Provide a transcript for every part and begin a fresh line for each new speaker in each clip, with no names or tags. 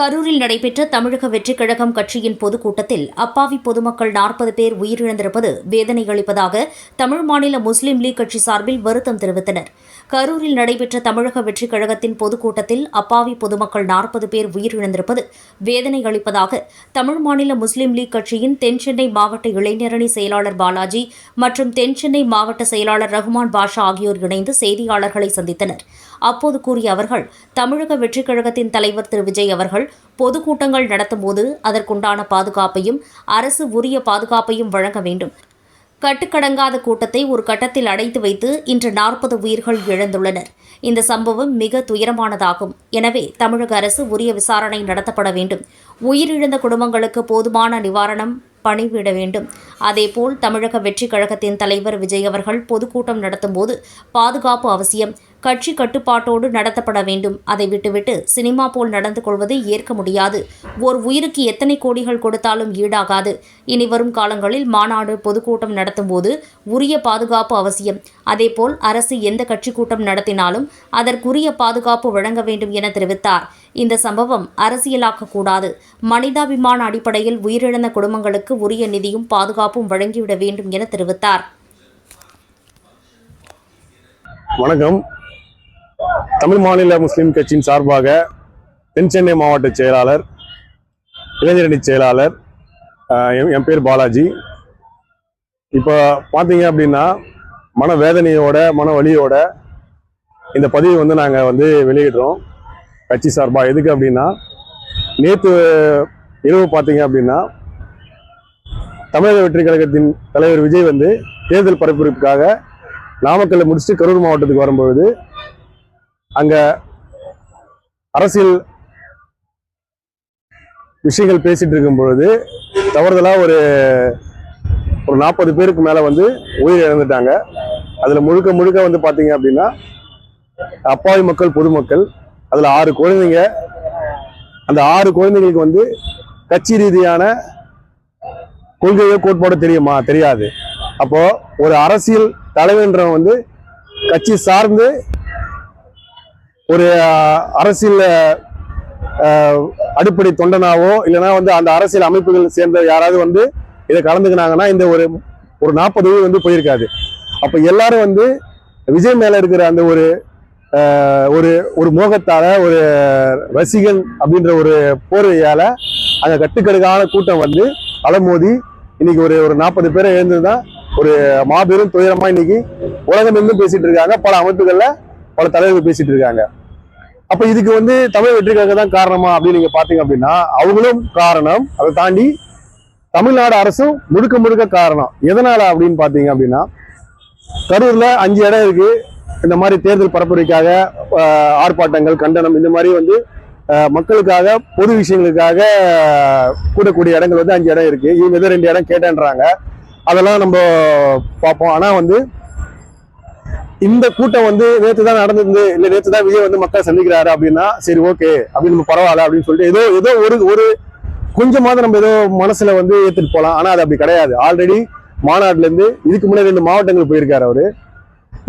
கரூரில் நடைபெற்ற தமிழக வெற்றிக் கழகம் கட்சியின் பொதுக்கூட்டத்தில் அப்பாவி பொதுமக்கள் நாற்பது பேர் உயிரிழந்திருப்பது வேதனை அளிப்பதாக தமிழ் மாநில முஸ்லீம் லீக் கட்சி சார்பில் வருத்தம் தெரிவித்தனர். கரூரில் நடைபெற்ற தமிழக வெற்றிக் கழகத்தின் பொதுக்கூட்டத்தில் அப்பாவி பொதுமக்கள் நாற்பது பேர் உயிரிழந்திருப்பது வேதனை அளிப்பதாக தமிழ் மாநில முஸ்லீம் லீக் கட்சியின் தென்சென்னை மாவட்ட இளைஞரணி செயலாளர் பாலாஜி மற்றும் தென்சென்னை மாவட்ட செயலாளர் ரகுமான் பாஷா ஆகியோர் இணைந்து செய்தியாளர்களை சந்தித்தனர். அப்போது கூறிய அவர்கள் தமிழக வெற்றிக் கழகத்தின் தலைவர் திரு. விஜய் அவர்கள் பொதுக்கூட்டங்கள் நடத்தும்போது அதற்குண்டான பாதுகாப்பையும் அரசு உரிய பாதுகாப்பையும் வழங்க வேண்டும். கட்டுக்கடங்காத கூட்டத்தை ஒரு கட்டத்தில் அடைத்து வைத்து இன்று நாற்பது உயிர்கள் இழந்துள்ளனர். இந்த சம்பவம் மிக துயரமானதாகும். எனவே தமிழக அரசு உரிய விசாரணை நடத்தப்பட வேண்டும். உயிரிழந்த குடும்பங்களுக்கு போதுமான நிவாரணம் பணிவிட வேண்டும். அதேபோல் தமிழக வெற்றிக் கழகத்தின் தலைவர் விஜய் அவர்கள் பொதுக்கூட்டம் நடத்தும்போது பாதுகாப்பு அவசியம் கட்சி கட்டுப்பாட்டோடு நடத்தப்பட வேண்டும். அதை விட்டுவிட்டு சினிமா போல் நடந்து கொள்வதை ஏற்க முடியாது. ஓர் உயிருக்கு எத்தனை கோடிகள் கொடுத்தாலும் ஈடாகாது. இனி வரும் காலங்களில் மாநாடு பொதுக்கூட்டம் நடத்தும்போது உரிய பாதுகாப்பு அவசியம். அதேபோல் அரசு எந்த கட்சி கூட்டம் நடத்தினாலும் அதற்குரிய பாதுகாப்பு வழங்க வேண்டும் என தெரிவித்தார். இந்த சம்பவம் அரசியலாக்கக்கூடாது மனிதாபிமான அடிப்படையில் உயிரிழந்த குடும்பங்களுக்கு உரிய நிதியும் பாதுகாப்பும் வழங்கிவிட வேண்டும் என தெரிவித்தார்.
வணக்கம். தமிழ் மாநில முஸ்லீம் கட்சியின் சார்பாக தென் சென்னை மாவட்ட செயலாளர் இளைஞரணி செயலாளர் என் பேர் பாலாஜி. இப்போ பார்த்தீங்க அப்படின்னா மன வேதனையோட மன வலியோட இந்த பதிவை வந்து நாங்கள் வந்து வெளியிடுறோம். கட்சி சார்பாக எதுக்கு அப்படின்னா நேற்று இரவு பார்த்தீங்க அப்படின்னா தமிழக வெற்றி கழகத்தின் தலைவர் விஜய் வந்து தேர்தல் பரப்புரைக்காக நாமக்கல்லை முடிச்சுட்டு கரூர் மாவட்டத்துக்கு வரும்பொழுது அங்க அரசியல் விஷயங்கள் பேசிட்டு இருக்கும் பொழுது தவறுதலா ஒரு ஒரு நாற்பது பேருக்கு மேல வந்து உயிர் இழந்துட்டாங்க. அதுல முழுக்க முழுக்க வந்து பாத்தீங்க அப்படின்னா அப்பாவி மக்கள் பொதுமக்கள் அதுல ஆறு குழந்தைங்க. அந்த ஆறு குழந்தைங்களுக்கு வந்து கட்சி ரீதியான கொள்கையோ கோட்பாடோ தெரியுமா? தெரியாது. அப்போ ஒரு அரசியல் தலைவன்றவன் வந்து கட்சி சார்ந்து ஒரு அரசியல் அடிப்படை தொண்டனாவோ இல்லைன்னா வந்து அந்த அரசியல் அமைப்புகள் சேர்ந்த யாராவது வந்து இதை கலந்துக்கினாங்கன்னா இந்த ஒரு ஒரு நாற்பது வந்து போயிருக்காது. அப்போ எல்லாரும் வந்து விஜய் மேலே இருக்கிற அந்த ஒரு ஒரு ஒரு மோகத்தால ஒரு ரசிகன் அப்படின்ற ஒரு போர்வையால் அந்த கட்டுக்கடுக்கான கூட்டம் வந்து அலமோதி இன்னைக்கு ஒரு ஒரு நாற்பது பேரை எழுந்ததுதான் ஒரு மாபெரும் துயரமா இன்னைக்கு உலகம் எங்கும் பேசிட்டு இருக்காங்க. பல அமைப்புகள்ல பல தலைவர்கள் பேசிட்டு இருக்காங்க. அப்ப இதுக்கு வந்து தமிழ் வெற்றிக்காக தான் காரணமா அப்படின்னு நீங்க பாத்தீங்க அப்படின்னா அவங்களும் காரணம். அதை தாண்டி தமிழ்நாடு அரசும் முழுக்க முழுக்க காரணம். எதனால அப்படின்னு பாத்தீங்க அப்படின்னா கரூர்ல அஞ்சு இடம் இருக்கு. இந்த மாதிரி தேர்தல் பரப்புரைக்காக ஆர்ப்பாட்டங்கள் கண்டனம் இந்த மாதிரி வந்து மக்களுக்காக பொது விஷயங்களுக்காக கூடக்கூடிய இடங்கள் வந்து அஞ்சு இடம் இருக்கு. இவங்க ரெண்டு இடம் கேட்டேன்றாங்க. அதெல்லாம் நம்ம பார்ப்போம். ஆனா வந்து இந்த கூட்டம் வந்து நேற்று தான் நடந்திருந்து இல்ல நேற்று தான் விஜய் வந்து மக்களை சந்திக்கிறாரு அப்படின்னா சரி ஓகே அப்படின்னு நம்ம பரவாயில்ல அப்படின்னு சொல்லிட்டு ஏதோ ஏதோ ஒரு ஒரு கொஞ்சமாவது நம்ம ஏதோ மனசுல வந்து ஏத்துட்டு போகலாம் ஆனா அது அப்படி கிடையாது. ஆல்ரெடி மாநாட்டுல இருந்து இதுக்கு முன்னாடி ரெண்டு மாவட்டங்கள் போயிருக்காரு அவரு.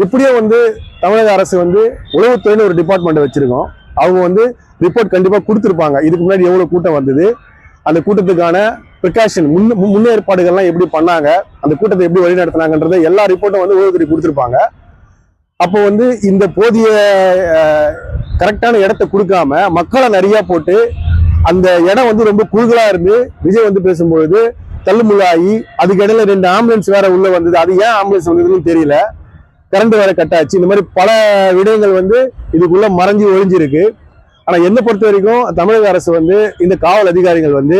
இப்படியே வந்து தமிழக அரசு வந்து உளவுத்துறைன்னு ஒரு டிபார்ட்மெண்ட் வச்சிருக்கோம். அவங்க வந்து ரிப்போர்ட் கண்டிப்பா கொடுத்துருப்பாங்க. இதுக்கு முன்னாடி எவ்வளவு கூட்டம் வந்தது அந்த கூட்டத்துக்கான ப்ரிகாஷன் முன் முன் முன்னேற்பாடுகள்லாம் எப்படி பண்ணாங்க அந்த கூட்டத்தை எப்படி வழி நடத்தினாங்கன்றத எல்லா ரிப்போர்ட்டும் வந்து உளவுத்துறை கொடுத்துருப்பாங்க. அப்போ வந்து இந்த போதிய கரெக்டான இடத்த கொடுக்காம மக்களை நிறைய போட்டு அந்த இடம் வந்து ரொம்ப குறுகலா இருந்து விஜய் வந்து பேசும்பொழுது தள்ளுமுள்ளாகி அதுக்கு இடையில ரெண்டு ஆம்புலன்ஸ் வேற உள்ள வந்தது. அது ஏன் ஆம்புலன்ஸ் வந்ததுன்னு தெரியல. கரண்ட் வேற கட் ஆச்சு. இந்த மாதிரி பல விடயங்கள் வந்து இதுக்குள்ள மறைஞ்சு ஒழிஞ்சிருக்கு. ஆனா என்னை பொறுத்த வரைக்கும் தமிழக அரசு வந்து இந்த காவல் அதிகாரிகள் வந்து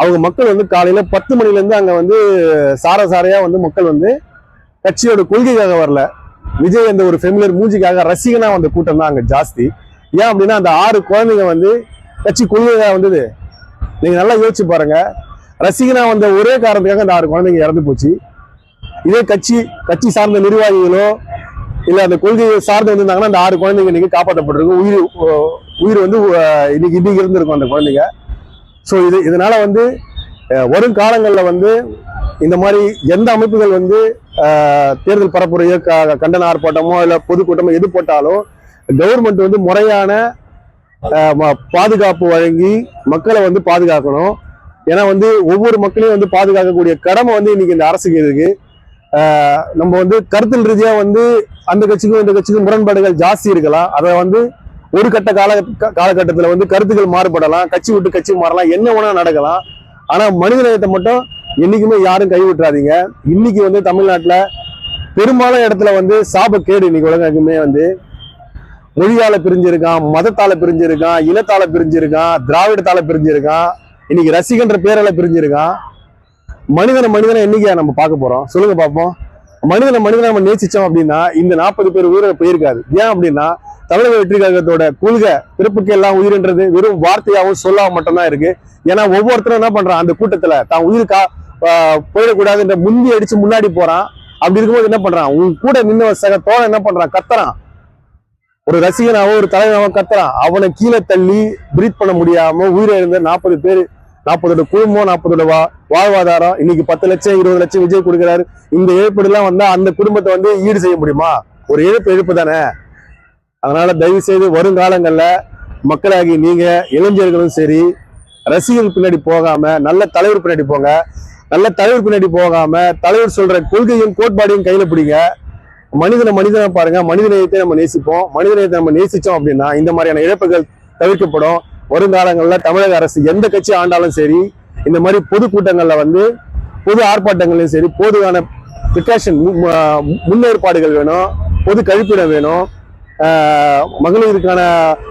அவங்க மக்கள் வந்து காலையில பத்து மணில இருந்து அங்க வந்து சார சாரையா வந்து மக்கள் வந்து கட்சியோட கொள்கைக்காக வரல. விஜய் அந்த ஒரு ஃபெமிலியர் மூஞ்சிக்காக ரசிகனா வந்த கூட்டம் தான் அங்க ஜாஸ்தி. ஏன் அப்படின்னா அந்த ஆறு குழந்தைங்க வந்து கட்சி கொள்கைக்காக வந்தது. நீங்க நல்லா யோசிச்சு பாருங்க. ரசிகனா வந்த ஒரே காரணத்துக்காக அந்த ஆறு குழந்தைங்க இறந்து போச்சு. இதே கட்சி கட்சி சார்ந்த நிர்வாகிகளோ இல்ல அந்த கொள்கையை சார்ந்து வந்திருந்தாங்கன்னா அந்த ஆறு குழந்தைங்க இன்னைக்கு காப்பாற்றப்பட்டிருக்கும் உயிர் உயிர் வந்து இன்னைக்கு இன்னைக்கு இருந்திருக்கும் அந்த குழந்தைங்க. ஸோ இது இதனால வந்து வரும் காலங்களில் வந்து இந்த மாதிரி எந்த அமைப்புகள் வந்து தேர்தல் பரப்புரையோ க- கண்டன ஆர்ப்பாட்டமோ இல்லை பொதுக்கூட்டமோ எது போட்டாலும் கவர்மெண்ட் வந்து முறையான பாதுகாப்பு வழங்கி மக்களை வந்து பாதுகாக்கணும். ஏன்னா வந்து ஒவ்வொரு மக்களையும் வந்து பாதுகாக்கக்கூடிய கடமை வந்து இன்னைக்கு இந்த அரசுக்கு இருக்கு. நம்ம வந்து கருத்தில் ரீதியாக வந்து அந்த கட்சிக்கும் இந்த கட்சிக்கும் முரண்பாடுகள் ஜாஸ்தி இருக்கலாம். அதை வந்து ஒரு கட்ட கால காலகட்டத்தில் வந்து கருத்துக்கள் மாறுபடலாம். கட்சி விட்டு கட்சி மாறலாம். என்ன வேணா நடக்கலாம். ஆனால் மனிதநேயத்தை மட்டும் என்னைக்குமே யாரும் கைவிட்டுறாதீங்க. இன்னைக்கு வந்து தமிழ்நாட்டில் பெரும்பாலான இடத்துல வந்து சாபக்கேடு இன்னைக்கு உலகமே வந்து மொழியால பிரிஞ்சிருக்கான் மதத்தால பிரிஞ்சிருக்கான் இனத்தால பிரிஞ்சிருக்கான் திராவிடத்தால பிரிஞ்சிருக்கான் இன்னைக்கு ரசிகன்ற பேரால பிரிஞ்சிருக்கான். மனிதனை மனிதனை என்னைக்கு நம்ம பார்க்க போறோம்? சொல்லுங்க பார்ப்போம் மனிதனை மனிதனை நம்ம நேசிச்சோம் அப்படின்னா இந்த நாற்பது பேர் உயிரை போயிருக்காது ஏன் அப்படின்னா தமிழக வெற்றி கழகத்தோட கொள்கை பிறப்புக்கு எல்லாம் உயிர்ன்றது வெறும் வார்த்தையாகவும் சொல்லாம மட்டும்தான் இருக்கு. ஏன்னா ஒவ்வொருத்தரும் என்ன பண்றான்? அந்த கூட்டத்துல தான் உயிர் கா போயிடக்கூடாதுன்ற முந்தி அடிச்சு முன்னாடி போறான். அப்படி இருக்கும்போது என்ன பண்றான்? உன் கூட நின்று சக தோழன் என்ன பண்றான்? கத்துறான். ஒரு ரசிகனாவோ ஒரு தலைவனாவோ கத்துறான். அவனை கீழே தள்ளி பிரீத் பண்ண முடியாம உயிரை இருந்த நாற்பது பேர் நாற்பதோட குடும்பம் நாற்பதோட வா வாழ்வாதாரம் இன்னைக்கு பத்து லட்சம் இருபது லட்சம் விஜய் கொடுக்குறாரு. இந்த இழப்பீடுலாம் வந்தா அந்த குடும்பத்தை வந்து ஈடு செய்ய முடியுமா? ஒரு இழப்பு இழப்பு தானே. அதனால தயவு செய்து வருங்காலங்கள்ல மக்களாகி நீங்க இளைஞர்களும் சரி ரசிகர்கள் பின்னாடி போகாம நல்ல தலைவர் பின்னாடி போங்க. நல்ல தலைவர் பின்னாடி போகாம தலைவர் சொல்ற கொள்கையும் கோட்பாடையும் கையில பிடிங்க. மனிதனை மனிதனை பாருங்க. மனித நேயத்தை நம்ம நேசிப்போம். மனிதநேயத்தை நம்ம நேசிச்சோம் அப்படின்னா இந்த மாதிரியான இழப்புகள் தவிர்க்கப்படும். வருங்காலங்கள்ல தமிழக அரசு எந்த கட்சி ஆண்டாலும் சரி இந்த மாதிரி பொதுக்கூட்டங்கள்ல வந்து பொது ஆர்ப்பாட்டங்களையும் சரி போதுமான ப்ரிகாஷன் முன்னேற்பாடுகள் வேணும். பொது கழிப்பிடம் வேணும். மகளிருக்கான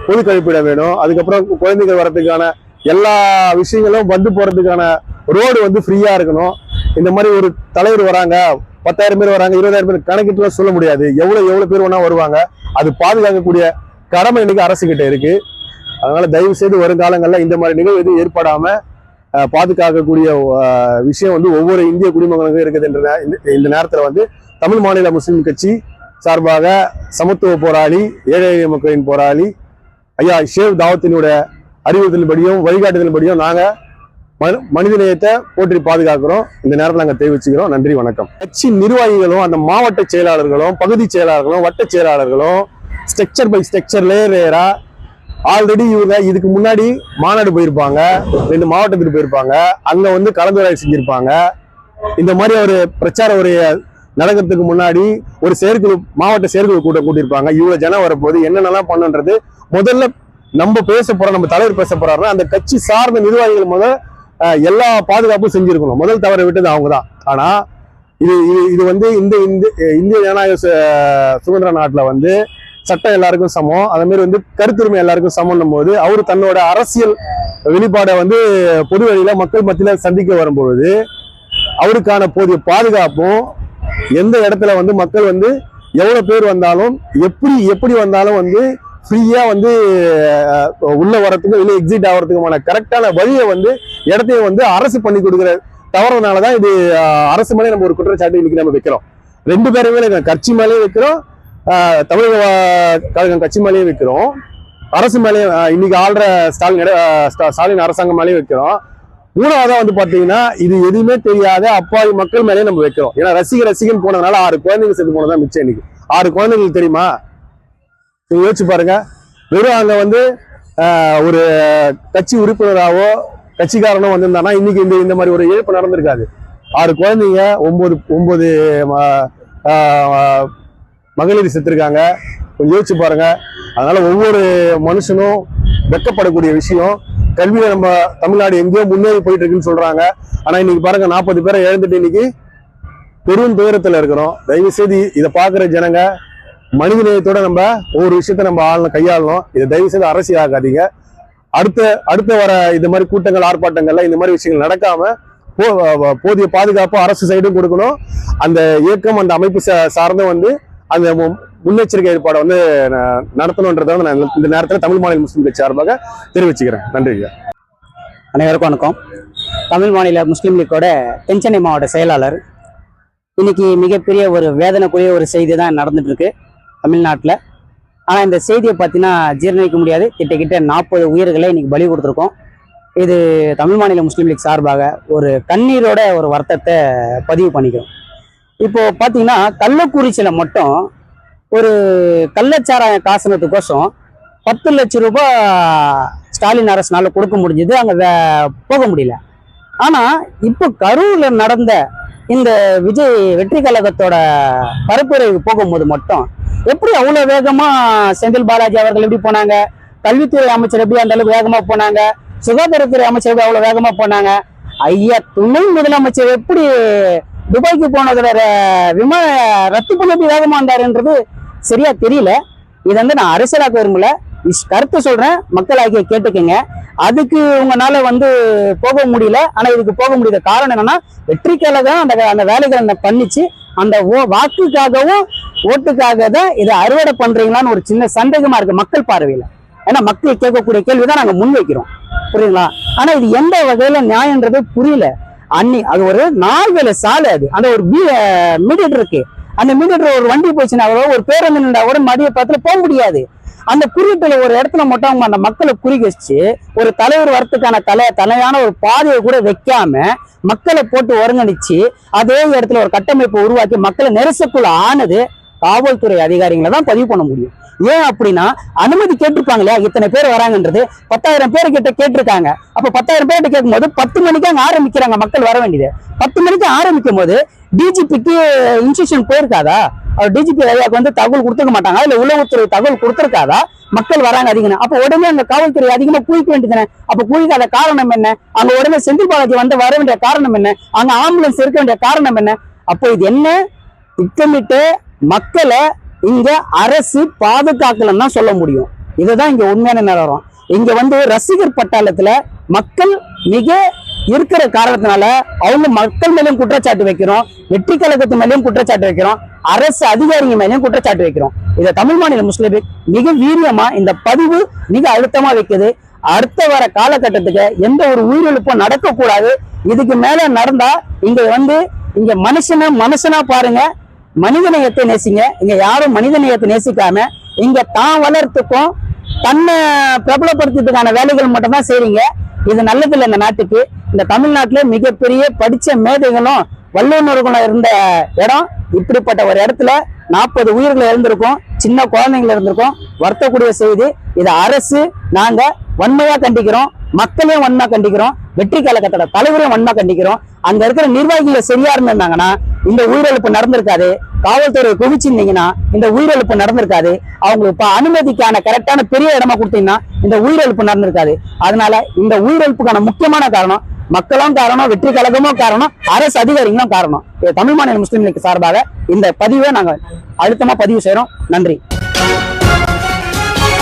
பொது கழிப்பிடம் வேணும். அதுக்கப்புறம் குழந்தைகள் வரதுக்கான எல்லா விஷயங்களும் வந்து போறதுக்கான ரோடு வந்து ஃப்ரீயா இருக்கணும். இந்த மாதிரி ஒரு தலைவர் வராங்க பத்தாயிரம் பேர் வராங்க இருபதாயிரம் பேர் கணக்கிட்டுலாம் சொல்ல முடியாது. எவ்வளவு எவ்வளவு பேர் வேணா வருவாங்க. அது பாதுகாக்கக்கூடிய கடமை இன்னைக்கு அரசு கிட்ட இருக்கு. அதனால தயவு செய்து வருங்காலங்கள்ல இந்த மாதிரி நிகழ்வு எதுவும் ஏற்படாம பாதுகாக்கக்கூடிய விஷயம் வந்து ஒவ்வொரு இந்திய குடிமகனுக்கும் இருக்குது என்ற இந்த- இந்த வந்து தமிழ் மாநில முஸ்லீம் கட்சி சார்பாக சமத்துவ போராளி ஏழை மக்களின் போராளி ஐயா ஷேவ் தாவத்தினுடைய அறிவுறுத்தலின்படியும் வழிகாட்டுதலின்படியும் நாங்கள் மனு- மனிதநேயத்தை போற்றி பாதுகாக்கிறோம். இந்த நேரத்தில் நாங்கள் தெரிவிச்சுக்கிறோம். நன்றி வணக்கம். கட்சி நிர்வாகிகளும் அந்த மாவட்ட செயலாளர்களும் பகுதி செயலாளர்களும் வட்ட செயலாளர்களும் ஸ்ட்ரக்சர் பை ஸ்ட்ரக்சர் லேயர் லேயரா ஆல்ரெடி இவங்க இதுக்கு முன்னாடி மாநாடு போயிருப்பாங்க. ரெண்டு மாவட்டத்துக்கு போயிருப்பாங்க. அங்க வந்து கலந்துரையாடல் செஞ்சிருப்பாங்க. இந்த மாதிரி ஒரு பிரச்சார உரைய நடக்கிறதுக்கு முன்னாடி ஒரு செயற்குழு மாவட்ட செயற்குழு கூட்டம் கூட்டியிருப்பாங்க. இவ்வளவு ஜனம் வரப்போது என்னென்னலாம் பண்ணுன்றது முதல்ல நம்ம பேச போறோம் நம்ம தலைவர் பேச போறாருன்னா அந்த கட்சி சார்ந்த நிர்வாகிகள் முதல் எல்லா பாதுகாப்பும் செஞ்சிருக்கணும். முதல் தவற விட்டது அவங்க தான் ஆனா இது இது இது வந்து இந்த இந்த இந்திய ஜனநாயக சு- சுதந்திர நாட்டில் வந்து சட்டம் எல்லாருக்கும் சமம். அதே மாதிரி வந்து கருத்துரிமை எல்லாருக்கும் சமம்னும் போது அவர் தன்னோட அரசியல் வெளிப்பாடை வந்து பொது வழியில மக்கள் மத்தியில சந்திக்க வரும்பொழுது அவருக்கான போதிய பாதுகாப்பும் எந்த இடத்துல வந்து மக்கள் வந்து எவ்வளவு பேர் வந்தாலும் எப்படி எப்படி வந்தாலும் வந்து ஃப்ரீயாக வந்து உள்ளே வரத்துக்கும் இல்லை எக்ஸிட் ஆகிறதுக்குமான கரெக்டான வழியை வந்து இடத்தையும் வந்து அரசு பண்ணி கொடுக்குற தவறுனாலதான் இது அரசு மேலே நம்ம ஒரு குற்றச்சாட்டு இன்னைக்கு நம்ம வைக்கிறோம். ரெண்டு பேருமே கட்சி மேலேயும் வைக்கிறோம் தமிழக கழகம் கட்சி மேலேயும் வைக்கிறோம். அரசு மேலேயும் இன்னைக்கு ஆள்ற ஸ்டாலின் ஸ்டாலின் அரசாங்கம் மேலேயும் வைக்கிறோம். மூணாவதா வந்து பாத்தீங்கன்னா இது எதுவுமே தெரியாத அப்பாவி மக்கள் மேலேயும் நம்ம வைக்கிறோம். ஏன்னா ரசிக ரசிகன் போனதுனால ஆறு குழந்தைங்க செத்து போனதான் மிச்சம் இன்னைக்கு. ஆறு குழந்தைங்களுக்கு தெரியுமா? நீங்க யோசிச்சு பாருங்க. வெறும் அங்க வந்து ஒரு கட்சி உறுப்பினராகவோ கட்சிக்காரனோ வந்திருந்தானா இன்னைக்கு இந்த இந்த மாதிரி ஒரு இழப்பு நடந்திருக்காது. ஆறு குழந்தைங்க ஒன்பது ஒன்பது மகளிர் செத்துருக்காங்க. கொஞ்சம் யோசிச்சு பாருங்க. அதனால ஒவ்வொரு மனுஷனும் வெக்கப்படக்கூடிய விஷயம். கல்வியில நம்ம தமிழ்நாடு எங்கேயோ முன்னேறி போயிட்டு இருக்குன்னு சொல்றாங்க. ஆனா இன்னைக்கு பாருங்க நாற்பது பேரை இழந்துட்டு இன்னைக்கு பெரும் துயரத்துல இருக்கிறோம். தயவு செய்து இதை பாக்குற ஜனங்க மனிதநேயத்தோட நம்ம ஒவ்வொரு விஷயத்த நம்ம ஆளணும் கையாளணும். இதை தயவு செய்து அரசியல் ஆகாதீங்க அடுத்த அடுத்த வர இந்த மாதிரி கூட்டங்கள் ஆர்ப்பாட்டங்கள்ல இந்த மாதிரி விஷயங்கள் நடக்காம போ- போதிய பாதுகாப்பு அரசு சைடும் கொடுக்கணும். அந்த இயக்கம் அந்த அமைப்பு சார்ந்தும் வந்து அந்த மு- முன்னெச்சரிக்கை ஏற்பாடை வந்து ந- நடத்தணுன்றதை நான் இந்த நேரத்தில் தமிழ் மாநில முஸ்லீம் கட்சி சார்பாக தெரிவிச்சுக்கிறேன். நன்றி
அனைவருக்கும் வணக்கம். தமிழ் மாநில முஸ்லீம் லீக்கோட தென்சென்னை மாவட்ட செயலாளர். இன்னைக்கு மிகப்பெரிய ஒரு வேதனைக்குரிய ஒரு செய்தி தான் நடந்துட்டு இருக்கு. தமிழ்நாட்டில். ஆனால் இந்த செய்தியை பார்த்தீங்கன்னா ஜீரணிக்க முடியாது. கிட்டத்தட்ட நாற்பது உயிர்களை இன்னைக்கு பலி கொடுத்துருக்கோம். இது தமிழ் மாநில முஸ்லீம் லீக் சார்பாக ஒரு கண்ணீரோட ஒரு வருத்தத்தை பதிவு பண்ணிக்கிறோம். இப்போ பார்த்தீங்கன்னா கள்ளக்குறிச்சியில் மட்டும் ஒரு கள்ளச்சாராய காசனத்துக்கோசம் பத்து லட்சம் ரூபாய் ஸ்டாலின் அரசுனால கொடுக்க முடிஞ்சது. அங்கே வே- போக முடியல. ஆனால் இப்போ கரூரில் நடந்த இந்த விஜய் வெற்றி கழகத்தோட பரப்புரைக்கு போகும்போது மட்டும் எப்படி அவ்வளவு வேகமா செந்தில் பாலாஜி அவர்கள் எப்படி போனாங்க? கல்வித்துறை அமைச்சர் எப்படி அந்த அளவுக்கு வேகமா போனாங்க? சுகாதாரத்துறை அமைச்சர் எப்படி அவ்வளவு வேகமா போனாங்க? ஐயா துணை முதலமைச்சர் எப்படி துபாய்க்கு போனதுல விமான ரத்து பண்ண எப்படி வேகமா வந்தாருன்றது சரியா தெரியல. இதை வந்து நான் அரசியலாக்க விரும்பல. இஸ் கருத்து சொல்றேன். மக்களாகிய கேட்டுக்கங்க. அதுக்கு உங்களால வந்து போக முடியல. ஆனா இதுக்கு போக முடியாத காரணம் என்னன்னா வெற்றி தான் அந்த அந்த வேலைகளை பண்ணிச்சு. அந்த வாக்குக்காகவும் ஓட்டுக்காக தான் இதை அறுவடை பண்றீங்களான்னு ஒரு சின்ன சந்தேகமா இருக்கு மக்கள் பார்வையில. ஏன்னா மக்கள் கேட்கக்கூடிய கேள்வி தான் நாங்க முன்வைக்கிறோம். புரியுங்களா ஆனா இது எந்த வகையில நியாயன்றது புரியல. அன்னி அது ஒரு நாள் வேலை சாலை அது. அந்த ஒரு மீடியட் இருக்கு. அந்த மீடியேட்டர் ஒரு வண்டி போச்சுன்னா கூட ஒரு பேருந்து நின்றா கூட மதிய பத்துல போக முடியாது. அந்த குறியீட்டுல ஒரு இடத்துல மட்டும் அவங்க அந்த மக்களை குறி வச்சு ஒரு தலைவர் வரத்துக்கான தலை தலையான ஒரு பாதையை கூட வைக்காம மக்களை போட்டு ஒருங்கிணைச்சு அதே இடத்துல ஒரு கட்டமைப்பை உருவாக்கி மக்களை நெரிசக்குள்ள ஆனது காவல்துறை அதிகாரிகளை தான் பதிவு பண்ண முடியும். ஏன் அப்படின்னா அனுமதி கேட்டிருப்பாங்க இல்லையா? இத்தனை பேர் வராங்கன்றது. பத்தாயிரம் பேர் கிட்ட கேட்டிருக்காங்க. அப்ப பத்தாயிரம் பேர்கிட்ட கேட்கும்போது பத்து மணிக்கு அங்க ஆரம்பிக்கிறாங்க மக்கள் வர வேண்டியது. பத்து மணிக்கு ஆரம்பிக்கும் போது டிஜிபிக்கு இன்ஸ்ட்ரக்ஷன் போயிருக்காதா? அவர் டிஜிபி ஐயாக்கு வந்து தகவல் கொடுத்துக்க மாட்டாங்க. இல்ல உளவுத்துறை தகவல் கொடுத்துருக்காதா? மக்கள் வராங்க அதிகம். அப்ப உடனே அங்க காவல்துறை அதிகமா குவிக்க வேண்டியதுதானே? அப்ப குவிக்காத காரணம் என்ன? அங்க உடனே செந்தில் பாலாஜி வந்து வர வேண்டிய காரணம் என்ன? அங்க ஆம்புலன்ஸ் இருக்க வேண்டிய காரணம் என்ன? அப்போ இது என்ன? திட்டமிட்டு மக்களை இங்க அரசு பாதுகாக்கலன்னு தான் சொல்ல முடியும். இதுதான் இங்க உண்மையான நிலவரம். இங்க வந்து ரசிகர் பட்டாளத்துல மக்கள் மிக இருக்கிற காரணத்தினால அவங்க மக்கள் மேலும் குற்றச்சாட்டு வைக்கிறோம். வெற்றி கழகத்து மேலேயும் குற்றச்சாட்டு வைக்கிறோம். அரசு அதிகாரிங்க மேலேயும் குற்றச்சாட்டு வைக்கிறோம். இதை தமிழ் மாநில முஸ்லிம் மிக வீரியமா இந்த பதிவு மிக அழுத்தமா வைக்குது. அடுத்த வர காலகட்டத்துக்கு எந்த ஒரு உயிரிழப்பும் நடக்கக்கூடாது. இதுக்கு மேல நடந்தா இங்க வந்து இங்க மனுஷனை மனுஷனா பாருங்க. மனிதநேயத்தை நேசிங்க. இங்க யாரும் மனிதநேயத்தை நேசிக்காம இங்க தான் வளர்த்துக்கும் தன்னை பிரபலப்படுத்துறதுக்கான வேலைகள் மட்டும் தான் செய்றீங்க. இது நல்லதில்லை இந்த நாட்டுக்கு. இந்த தமிழ்நாட்டில் மிகப்பெரிய படிச்ச மேதைகளும் வல்லுநர்களும் இருந்த இடம். இப்படிப்பட்ட ஒரு இடத்துல நாற்பது உயிர்கள் இருந்திருக்கும் சின்ன குழந்தைகள் இருந்திருக்கும் வருத்தக்கூடிய செய்தி. இதை அரசு நாங்கள் வன்மையா கண்டிக்கிறோம் மக்களையும் வன்மா கண்டிக்கிறோம் வெற்றி கழகத்தோட தலைவரையும் வன்மா கண்டிக்கிறோம். அங்க இருக்கிற நிர்வாகிகள் சரியா இருந்திருந்தாங்கன்னா இந்த உயிரிழப்பு நடந்திருக்காது. காவல்துறை குவிச்சிருந்தீங்கன்னா இந்த உயிரிழப்பு நடந்திருக்காது. அவங்களுக்கு இப்ப அனுமதிக்கான கரெக்டான பெரிய இடமா கொடுத்தீங்கன்னா இந்த உயிரிழப்பு நடந்திருக்காது. அதனால இந்த உயிரிழப்புக்கான முக்கியமான காரணம் மக்களும் காரணம் வெற்றி கழகமும் காரணம் அரசு அதிகாரிகளும் காரணம். தமிழ் மாநில முஸ்லீம் லீக் சார்பாக இந்த பதிவை நாங்கள் அழுத்தமா பதிவு செய்யறோம் நன்றி.